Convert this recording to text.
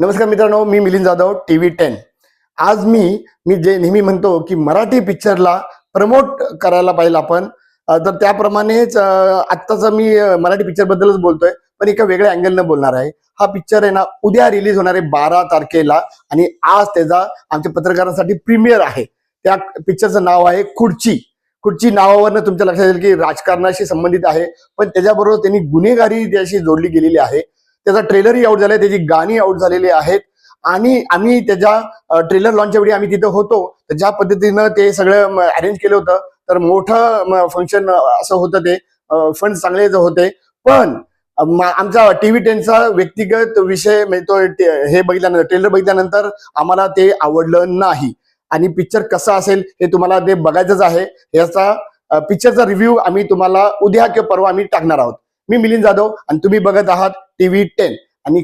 नमस्कार मित्रांनो मी Milind Jadhav T V ten. आज मी मी जे नेहमी म्हणतो की मराठी पिक्चरला प्रमोट करायला पाहिजे आपण तर त्याप्रमाणेच आत्ताचा मी मराठी पिक्चर बद्दलच बोलतोय पण एका वेगळ्या अँगलनं बोलणार आहे. हा पिक्चर आहे ना उद्या रिलीज होणार आहे बारा तारखेला आणि आज त्याचा आमच्या पत्रकारांसाठी प्रीमियर आहे. त्या पिक्चरचं नाव आहे खुर्ची. खुर्ची नावावरनं तुमच्या लक्षात येईल की राजकारणाशी संबंधित आहे पण त्याच्याबरोबर त्यांनी गुन्हेगारी त्याशी जोडली गेलेली आहे. त्याचा ट्रेलरही आउट झालाय त्याची गाणी आउट झालेली आहेत. आणि आम्ही त्याच्या ट्रेलर लॉन्चच्या वेळी आम्ही तिथं होतो. तर ज्या पद्धतीनं ते सगळं अरेंज केलं होतं तर मोठं फंक्शन असं होतं ते. फंड चांगले होते. पण आमचा टीव्ही टेनचा व्यक्तिगत विषय म्हणजे तो हे बघितल्यानंतर ट्रेलर बघितल्यानंतर आम्हाला ते आवडलं नाही. आणि पिक्चर कसा असेल हे तुम्हाला ते बघायचंच आहे. याचा पिक्चरचा रिव्ह्यू आम्ही तुम्हाला उद्या किंवा परवा आम्ही टाकणार आहोत. मी मिलिंद जाधव आणि तुम्ही बघत आहात टीव्ही टेन आणि